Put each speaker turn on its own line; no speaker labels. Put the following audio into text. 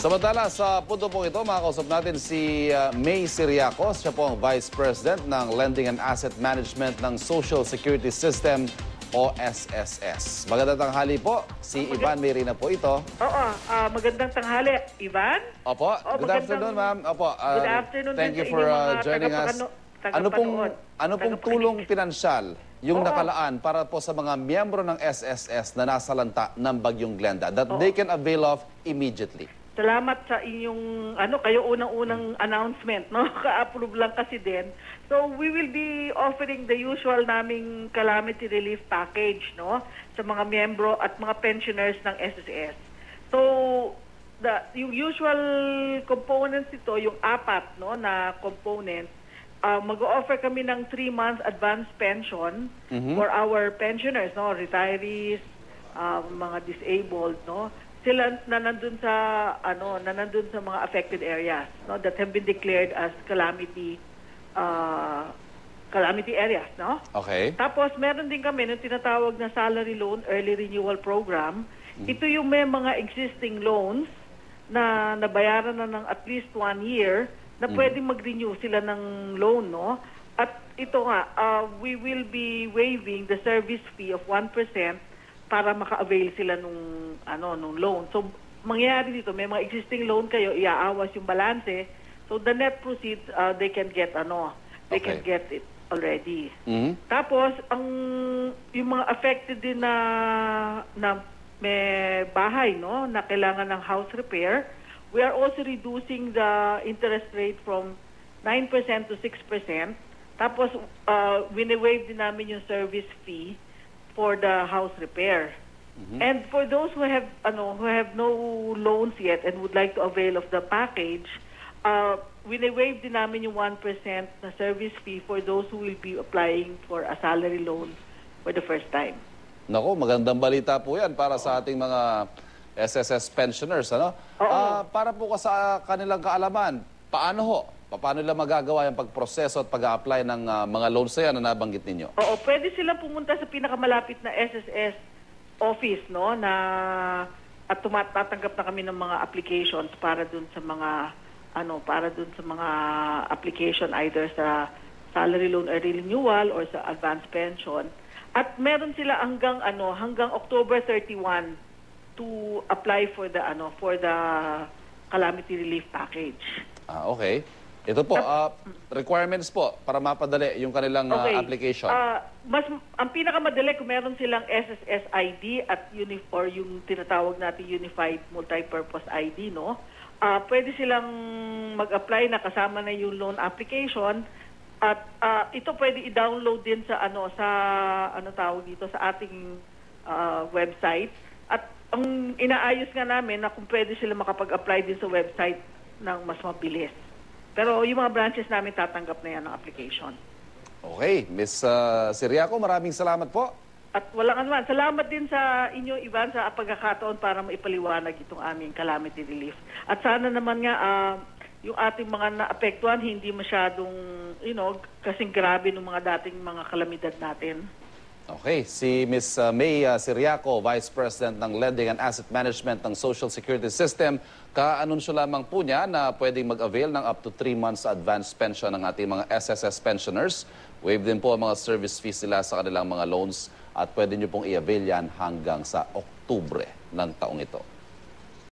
Samantala, sa punto pong ito, makakausap natin si uh, May Siriacos. Siya po ang Vice President ng Lending and Asset Management ng Social Security System o SSS. Magandang tanghali po. Si Ivan Merina po ito.
Oo, ah, magandang tanghali, Ivan.
Opo,
Oh,
good afternoon, ma'am. Opo, uh,
Good afternoon
Thank you for uh, joining us. Ano pong, ano pong tulong pinansyal yung
Oo.
nakalaan para po sa mga miyembro ng SSS na nasa lanta ng Bagyong Glenda that they can avail of immediately?
Salamat sa inyong, ano, kayo unang-unang announcement, no? Ka-approve lang kasi din. So, we will be offering the usual naming calamity relief package, no? Sa mga miyembro at mga pensioners ng SSS. So, the, yung usual components ito, yung apat, no, na components, uh, mag-offer kami ng 3 months advance pension for our pensioners, no, retirees, uh, mga disabled, no. Sila na nandun sa ano, na nandun sa mga affected areas, no, that have been declared as calamity uh, calamity areas, no.
Okay.
Tapos meron din kami ng tinatawag na salary loan early renewal program. Ito yung may mga existing loans na nabayaran na ng at least one year na pwedeng mag-renew sila ng loan, no? At ito nga, uh, we will be waiving the service fee of 1% para maka-avail sila nung ano nung loan. So mangyayari dito, may mga existing loan kayo, iaawas yung balanse. So the net proceeds uh, they can get ano, they can
Okay.
get it already.
Mhm.
Tapos ang yung mga affected din na na may bahay no na kailangan ng house repair, we are also reducing the interest rate from 9% to 6%. Tapos uh, wini-waive din namin yung service fee for the house repair. And for those who have ano who have no loans yet and would like to avail of the package, uh, wini-waive din namin yung 1% na service fee for those who will be applying for a salary loan for the first time.
Nako, magandang balita po yan para sa ating mga SSS pensioners. Ano?
Oo.
Ah, para po ka sa kanilang kaalaman, paano ho? Paano nila magagawa yung pagproseso at pag-apply ng ah, mga loans na yan na nabanggit ninyo?
Oo, pwede sila pumunta sa pinakamalapit na SSS office, no, na at tumatatanggap na kami ng mga applications para dun sa mga ano, para dun sa mga application either sa salary loan early renewal or sa advance pension. At meron sila hanggang ano, hanggang October 31 to apply for the ano, for the calamity relief package.
Ah, okay. Ito po, ah, requirements po para mapadali yung kanilang ah, application.
Ah, mas ang pinakamadali kung meron silang SSS ID at uni or yung tinatawag natin Unified Multipurpose ID, no? Ah, pwede silang mag-apply na kasama na yung loan application at ah, ito pwede i-download din sa ano sa ano tawag dito sa ating ah, website at ang inaayos nga namin na kung pwede sila makapag-apply din sa website ng mas mabilis. Pero yung mga branches namin tatanggap na yan ng application.
Okay, Miss uh, Siriaco, maraming salamat po.
At walang anuman. Salamat din sa inyo, Ivan, sa pagkakataon para maipaliwanag itong aming calamity relief. At sana naman nga, ah, yung ating mga naapektuhan, hindi masyadong, you know, kasing grabe ng mga dating mga kalamidad natin.
Okay, si Miss uh, May uh, Siriaco, Vice President ng Lending and Asset Management ng Social Security System, ka-anunsyo lamang po niya na pwedeng mag-avail ng up to 3 months advance pension ng ating mga SSS pensioners. Waive din po ang mga service fees nila sa kanilang mga loans at pwede niyo pong i-avail yan hanggang sa Oktubre ng taong ito.